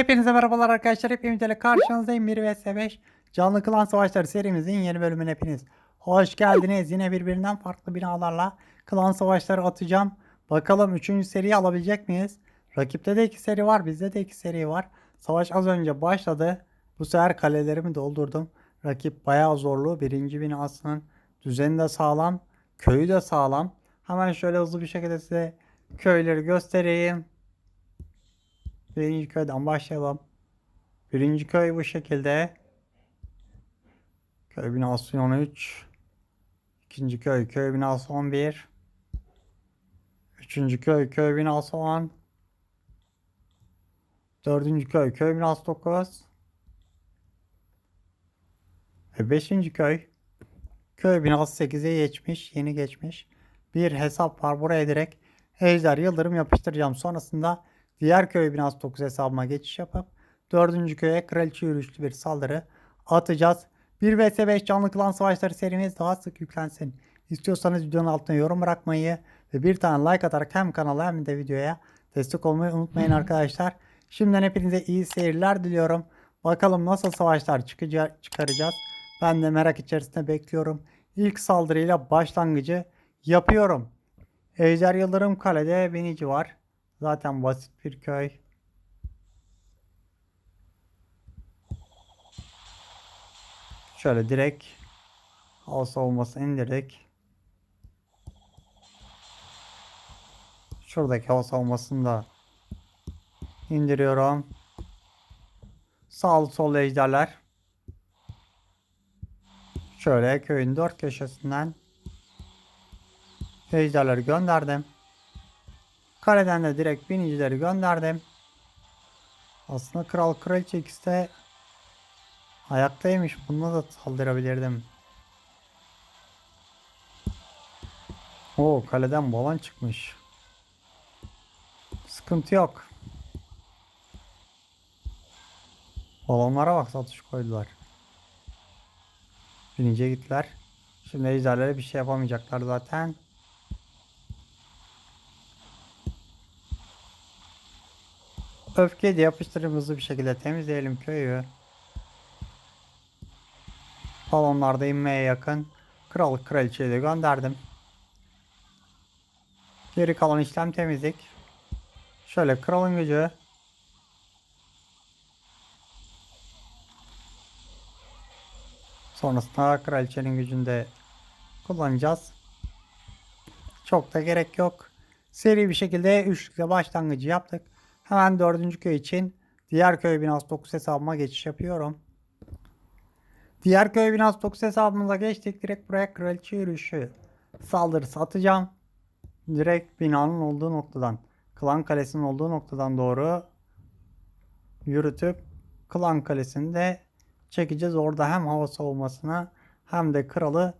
Hepinize merhabalar arkadaşlar. Hepimiz ile karşınızdayım. 1 vs 5 Canlı Klan Savaşları serimizin yeni bölümüne hepiniz. Hoş geldiniz. Yine birbirinden farklı binalarla klan savaşları atacağım. Bakalım 3. seriyi alabilecek miyiz? Rakipte de 2 seri var. Bizde de 2 seri var. Savaş az önce başladı. Bu sefer kalelerimi doldurdum. Rakip bayağı zorlu. Birinci binasının düzeni de sağlam. Köyü de sağlam. Hemen şöyle hızlı bir şekilde size köyleri göstereyim. Birinci köyden başlayalım. Birinci köy bu şekilde. Köy binası 13. İkinci köy köy binası 11. Üçüncü köy köy binası 10. Dördüncü köy köy binası 9. Ve beşinci köy köy binası 8'e geçmiş. Yeni geçmiş. Bir hesap var. Buraya direkt Ejder Yıldırım yapıştıracağım. Sonrasında diğer köy binası 9 hesabıma geçiş yapıp 4. köye kraliçe yürüyüşlü bir saldırı atacağız. 1 vs 5 canlı klan savaşları serimiz daha sık yüklensin. İstiyorsanız videonun altına yorum bırakmayı ve bir tane like atarak hem kanala hem de videoya destek olmayı unutmayın arkadaşlar. Şimdiden hepinize iyi seyirler diliyorum. Bakalım nasıl savaşlar çıkaracağız. Ben de merak içerisinde bekliyorum. İlk saldırıyla başlangıcı yapıyorum. Ejder Yıldırım Kale'de binici var. Zaten basit bir köy. Şöyle direkt hava savunmasını indirdik. Şuradaki hava savunmasını da indiriyorum. Sağlı sollu ejderler. Şöyle köyün dört köşesinden ejderleri gönderdim. Kaleden de direkt binicileri gönderdim. Aslında kral kraliçe ikisi de ayaktaymış. Bununla da saldırabilirdim. Oo kaleden balon çıkmış. Sıkıntı yok. Balonlara bak satış koydular. Biniciye gittiler. Şimdi ejderlere bir şey yapamayacaklar zaten. Öfkeyi de yapıştırıp hızlı bir şekilde temizleyelim köyü. Balonlar da inmeye yakın. Kral kraliçeyi de gönderdim. Geri kalan işlem temizlik. Şöyle kralın gücü. Sonrasında kraliçenin gücünü de kullanacağız. Çok da gerek yok. Seri bir şekilde üçlükle başlangıcı yaptık. Hemen dördüncü köy için diğer köy binası 9 hesabıma geçiş yapıyorum. Diğer köy binası 9 hesabımıza geçtik. Direkt buraya kraliçe yürüyüşü saldırısı atacağım. Direkt binanın olduğu noktadan, klan kalesinin olduğu noktadan doğru yürütüp klan kalesini de çekeceğiz. Orada hem hava savunmasına hem de kralı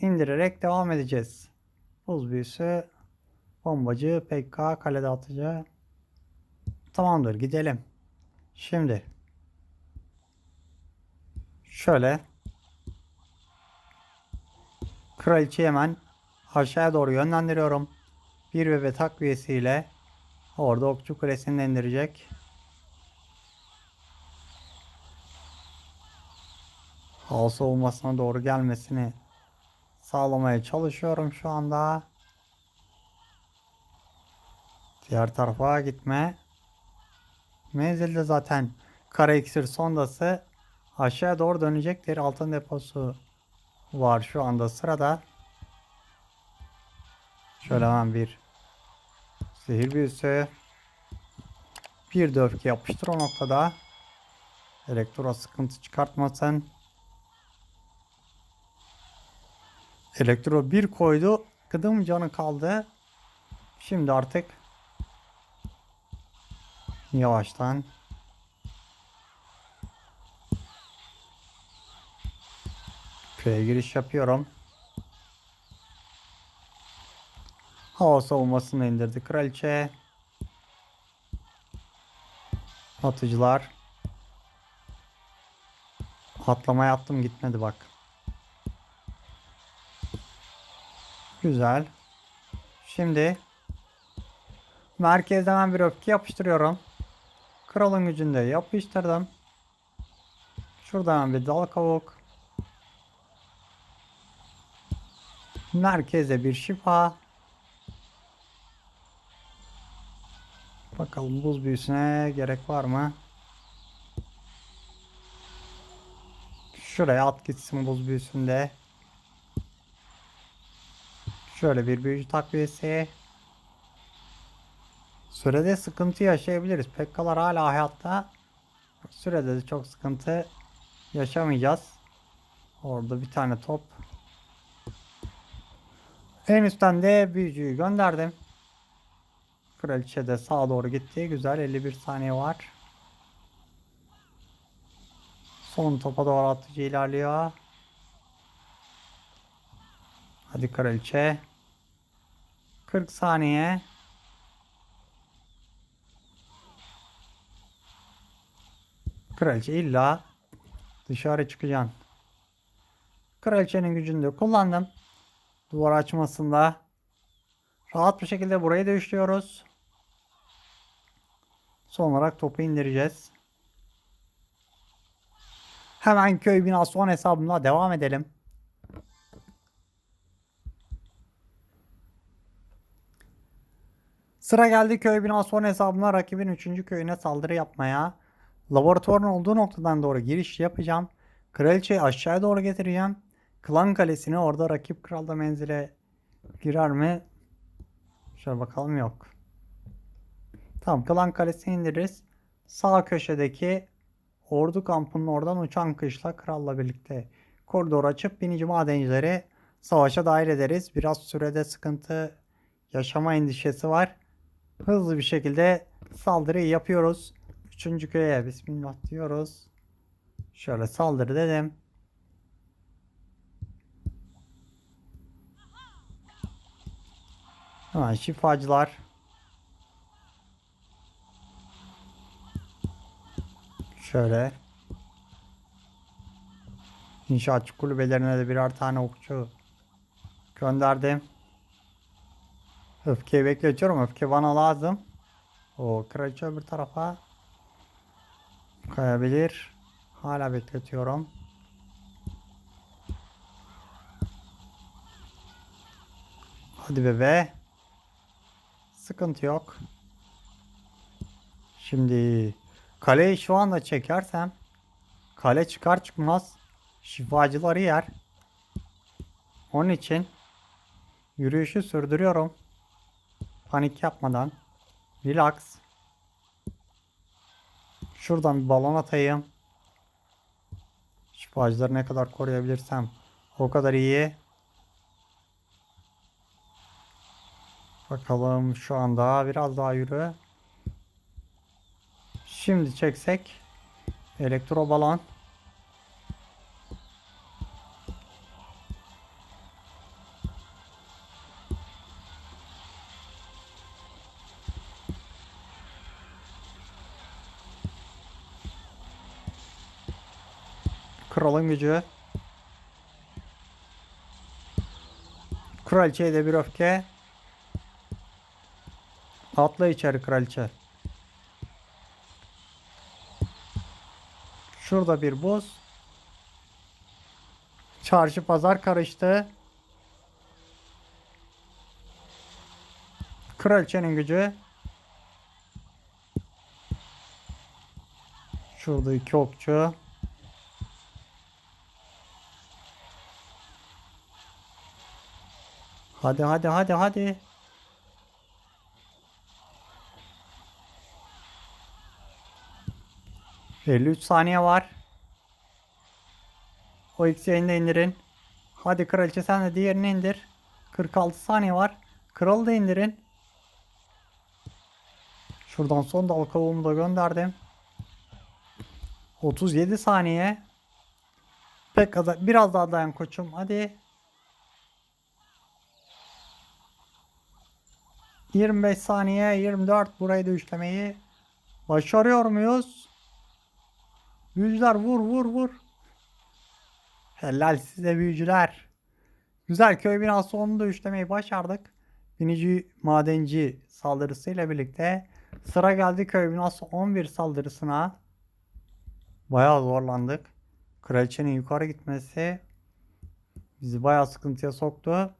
indirerek devam edeceğiz. Buz büyüsü bombacı PK kalede atıcı Tamamdır gidelim. Şimdi şöyle kraliçeyi hemen aşağıya doğru yönlendiriyorum. Bir bebe takviyesiyle orada okçu kulesini indirecek. Hava savunmasına doğru gelmesini sağlamaya çalışıyorum şu anda. Diğer tarafa gitme. Menzilde zaten kara iksir sondası aşağıya doğru dönecektir. Altın deposu var şu anda sırada. Şöyle hemen bir zehir büyüsü. Bir de öfke yapıştır o noktada. Elektro sıkıntı çıkartmasın. Elektro bir koydu. Kıdım canı kaldı. Şimdi artık Yavaştan. Köye giriş yapıyorum. Hava savunmasını indirdi kraliçe. Atıcılar. Atlamaya attım gitmedi bak. Güzel. Şimdi merkezden bir öfke yapıştırıyorum. Kralın gücünde yapıştırdım. Şuradan bir dal kavuk. Merkeze bir şifa. Bakalım buz büyüsüne gerek var mı? Şuraya at gitsin buz büyüsünde. Şöyle bir büyücü takviyesi. Sürede sıkıntı yaşayabiliriz. Pekkalar hala hayatta. Sürede de çok sıkıntı yaşamayacağız. Orada bir tane top. En üstten de büyücüyü gönderdim. Kraliçe de sağa doğru gitti. Güzel 51 saniye var. Son topa doğru atıcı ilerliyor. Hadi kraliçe. 40 saniye. Kraliçe illa dışarı çıkacaksın. Kraliçenin gücünü de kullandım. Duvar açmasında. Rahat bir şekilde burayı da üçlüyoruz. Son olarak topu indireceğiz. Hemen köy binası 10 hesabımla devam edelim. Sıra geldi köy binası 10 hesabına rakibin 3. köyüne saldırı yapmaya. Laboratuvarın olduğu noktadan doğru giriş yapacağım. Kraliçeyi aşağıya doğru getireceğim. Klan kalesini orada rakip kral da menzile girer mi? Şöyle bakalım yok. Tamam klan kalesini indiririz. Sağ köşedeki ordu kampının oradan uçan kışla kralla birlikte koridor açıp binici madencileri savaşa dahil ederiz. Biraz sürede sıkıntı yaşama endişesi var. Hızlı bir şekilde saldırıyı yapıyoruz. Üçüncü köye bismillah diyoruz. Şöyle saldırı dedim. Hemen şifacılar. Şöyle. İnşaatçı kulübelerine de birer tane okçu gönderdim. Öfkeyi bekletiyorum. Öfke bana lazım. O kraliçe öbür tarafa kayabilir. Hala bekletiyorum. Hadi bebe. Sıkıntı yok. Şimdi kaleyi şu anda çekersem kale çıkar çıkmaz şifacıları yer. Onun için yürüyüşü sürdürüyorum. Panik yapmadan. Relax. Şuradan bir balon atayım. Şifacıları ne kadar koruyabilirsem o kadar iyi. Bakalım şu anda biraz daha yürü. Şimdi çeksek. Elektro balon. Kralın gücü. Kraliçeye de bir öfke. Atla içeri kraliçe. Şurada bir buz. Çarşı pazar karıştı. Kraliçenin gücü. Şurada iki okçu. Hadi hadi hadi hadi. ...53 saniye var. O ikisini de indirin. Hadi kraliçe sen de diğerini indir. 46 saniye var. Kralı da indirin. Şuradan son dal kavuğumu da gönderdim. 37 saniye. Pek az, biraz daha dayan koçum. Hadi. 25 saniye 24 burayı da üçlemeyi başarıyor muyuz? Büyücüler vur vur vur. Helal size büyücüler. Güzel köy binası onu da üçlemeyi başardık. Binici madenci saldırısıyla birlikte Sıra geldi köy binası 11 saldırısına. Bayağı zorlandık. Kraliçenin yukarı gitmesi bizi bayağı sıkıntıya soktu.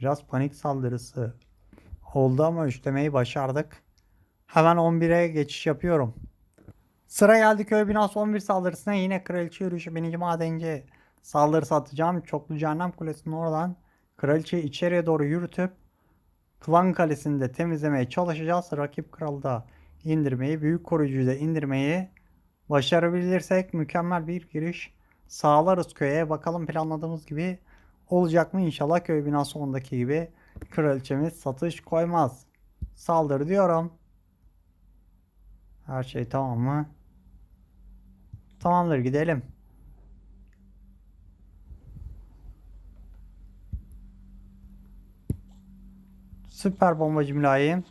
Biraz panik saldırısı oldu ama üçlemeyi başardık. Hemen 11'e geçiş yapıyorum. Sıra geldi köy binası 11 saldırısına yine kraliçe yürüyüşü binici madenci saldırısı atacağım. Çoklu cehennem kulesinin oradan kraliçeyi içeriye doğru yürütüp klan kalesini de temizlemeye çalışacağız. Rakip kralı da indirmeyi, büyük koruyucuyu da indirmeyi başarabilirsek mükemmel bir giriş sağlarız köye. Bakalım planladığımız gibi olacak mı? İnşallah köy binası 10'daki gibi kraliçemiz satış koymaz. Saldır diyorum. Her şey tamam mı? Tamamdır gidelim. Süper bombacı mülayim.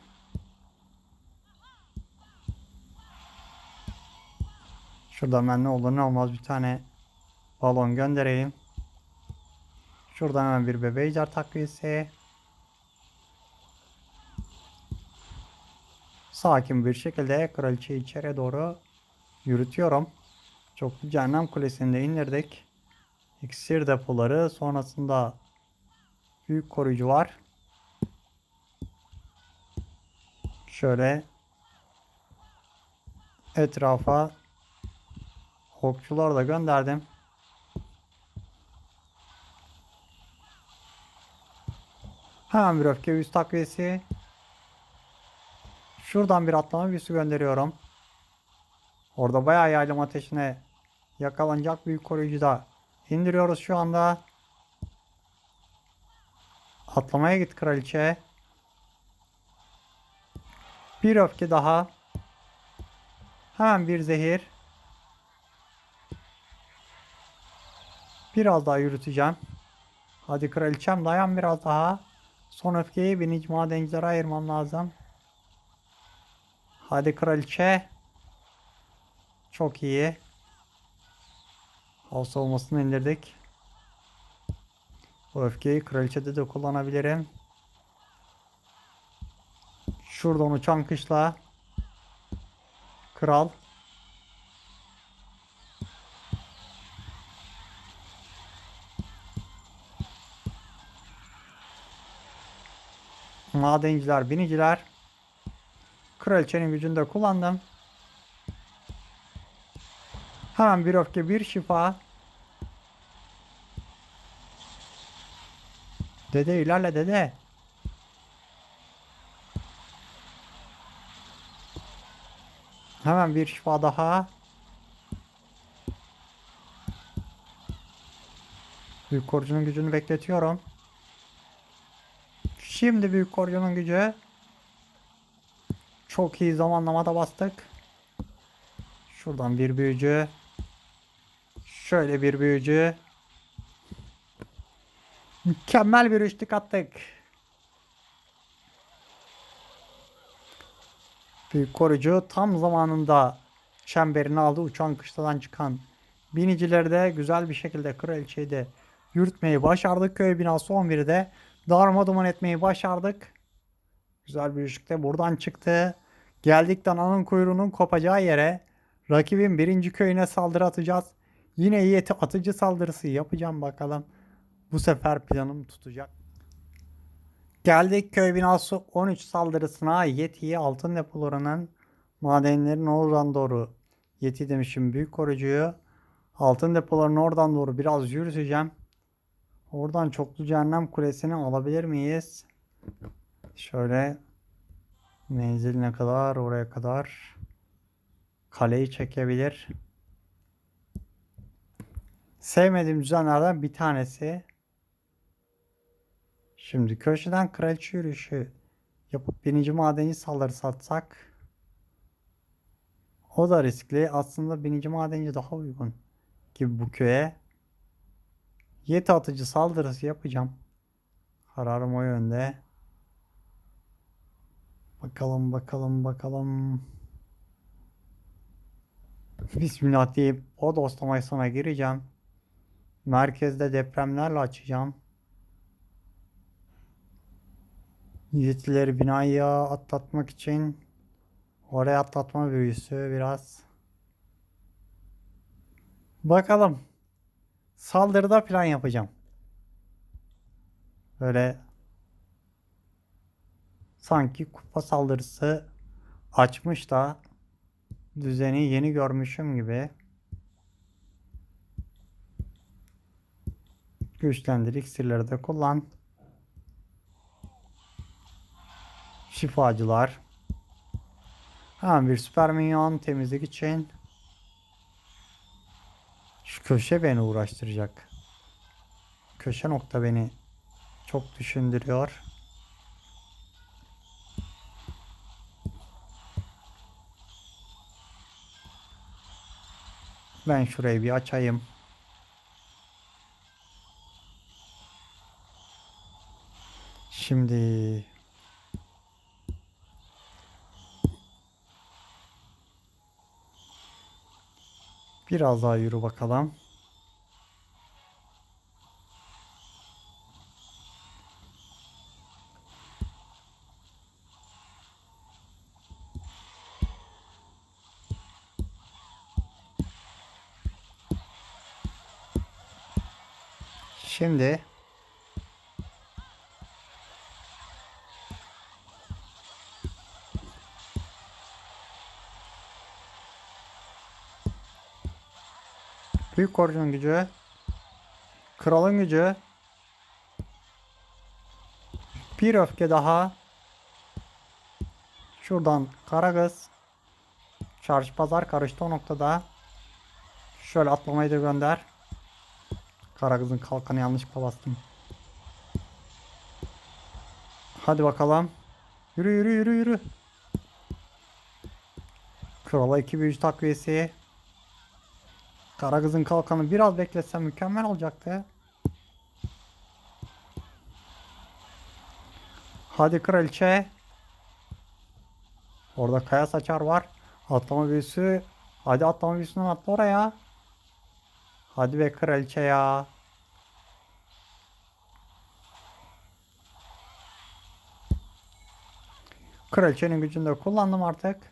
Şuradan ben ne olur ne olmaz bir tane balon göndereyim. Şuradan hemen bir bebeycar takviyesi. Sakin bir şekilde kraliçeyi içeri doğru yürütüyorum. Çoklu cehennem kulesini de indirdik. İksir depoları sonrasında büyük koruyucu var. Şöyle etrafa okçular da gönderdim. Hemen bir öfke yüz takviyesi. Şuradan bir atlama büyüsü gönderiyorum. Orada bayağı yaylım ateşine yakalanacak büyük koruyucu da indiriyoruz şu anda. Atlamaya git kraliçe. Bir öfke daha. Hemen bir zehir. Biraz daha yürüteceğim. Hadi kraliçem dayan biraz daha. Son öfkeyi binici madencilere ayırmam lazım. Hadi kraliçe. Çok iyi. Hava savunmasını indirdik. Bu öfkeyi kraliçede de kullanabilirim. Şuradan uçan kışla. Kral. Madenciler, biniciler. Kraliçenin gücünü de kullandım. Hemen bir öfke, bir şifa. Dede ilerle dede. Hemen bir şifa daha. Büyük korucunun gücünü bekletiyorum. Şimdi büyük korucunun gücü. Çok iyi zamanlamada bastık. Şuradan bir büyücü. Şöyle bir büyücü. Mükemmel bir üçlük attık. Büyük korucu tam zamanında çemberini aldı. Uçan kışladan çıkan binicileri de güzel bir şekilde kraliçeyi de yürütmeyi başardık. Köy binası 11'de darma etmeyi başardık. Güzel bir üçlükte buradan çıktı. Geldik dananın kuyruğunun kopacağı yere. Rakibin birinci köyüne saldırı atacağız. Yine yeti atıcı saldırısı yapacağım bakalım. Bu sefer planım tutacak. Geldik köy binası 13 saldırısına Yeti'yi altın depolarının madenlerin oradan doğru Yeti demişim büyük korucuyu altın depolarının oradan doğru biraz yürüteceğim. Oradan çoklu cehennem kulesini alabilir miyiz? Şöyle menziline kadar oraya kadar kaleyi çekebilir. Sevmediğim düzenlerden bir tanesi. Şimdi köşeden kraliçe yürüyüşü yapıp birinci madeni saldırı satsak o da riskli. Aslında binici madenci daha uygun gibi bu köye. Yeti atıcı saldırısı yapacağım. Kararım o yönde. Bakalım bakalım bakalım. Bismillah deyip o dostlamayı sana gireceğim. Merkezde depremlerle açacağım. Yiğitleri binayı atlatmak için oraya atlatma büyüsü biraz. Bakalım. Saldırıda plan yapacağım. Böyle sanki kupa saldırısı açmış da düzeni yeni görmüşüm gibi. Güçlendir iksirleri de kullan. Şifacılar. Hemen bir süper minyon temizlik için. Şu köşe beni uğraştıracak. Köşe nokta beni çok düşündürüyor. Ben şurayı bir açayım. Şimdi biraz daha yürü bakalım. Şimdi Büyük korucunun gücü. Kralın gücü. Bir öfke daha. Şuradan Karagöz. Çarşı pazar karıştı o noktada. Şöyle atlamayı da gönder. Karagöz'ün kalkanı yanlışlıkla bastım. Hadi bakalım. Yürü yürü yürü yürü. Krala 2 büyücü takviyesi. Karagöz'ün kalkanı biraz bekletsem mükemmel olacaktı. Hadi kraliçe. Orada kaya saçar var. Atlama büyüsü. Hadi atlama büyüsünden atla oraya. Hadi be kraliçe ya. Kraliçenin gücünü de kullandım artık.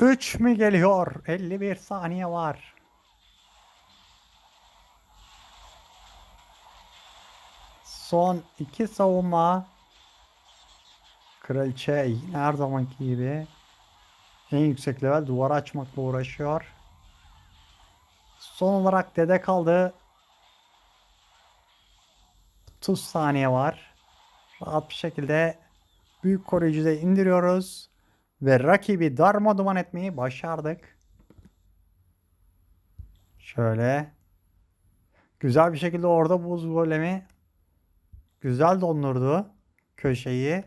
3 mi geliyor? 51 saniye var. Son iki savunma. Kraliçe yine her zamanki gibi en yüksek level duvar açmakla uğraşıyor. Son olarak dede kaldı. 30 saniye var. Rahat bir şekilde büyük koruyucuyu da indiriyoruz. Ve rakibi darmaduman etmeyi başardık. Şöyle. Güzel bir şekilde orada buz golemi güzel dondurdu köşeyi.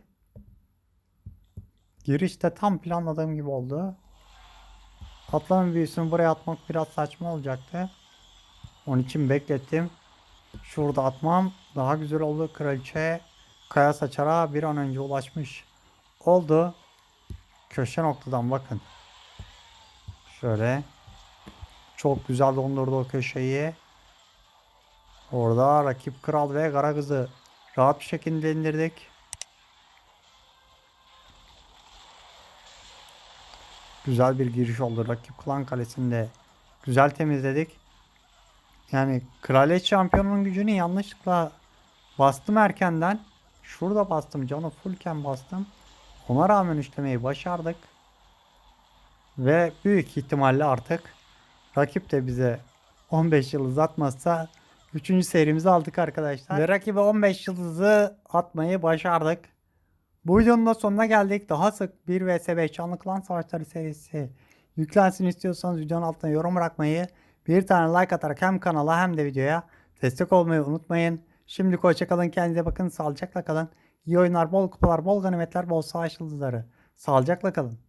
Girişte tam planladığım gibi oldu. Atlama büyüsünü buraya atmak biraz saçma olacaktı. Onun için beklettim. Şurada atmam daha güzel oldu. Kraliçe kaya saçara bir an önce ulaşmış oldu. Köşe noktadan bakın. Şöyle. Çok güzel dondurdu o köşeyi. Orada rakip kral ve kara kızı rahat bir şekilde indirdik. Güzel bir giriş oldu. Rakip klan kalesinde güzel temizledik. Yani kraliyet şampiyonunun gücünü yanlışlıkla bastım erkenden. Şurada bastım. Canı fullken bastım. Ona rağmen işlemeyi başardık. Ve büyük ihtimalle artık rakip de bize 15 yıldız atmazsa 3. serimizi aldık arkadaşlar. Ve rakibe 15 yıldızı atmayı başardık. Bu videonun da sonuna geldik. Daha sık 1 vs 5 canlı klan savaşları serisi yüklensin istiyorsanız videonun altına yorum bırakmayı, bir tane like atarak hem kanala hem de videoya destek olmayı unutmayın. Şimdilik hoşçakalın. Kendinize bakın. Sağlıcakla kalın. İyi oyunlar, bol kupalar, bol ganimetler, bol savaş yıldızları. Sağlıcakla kalın.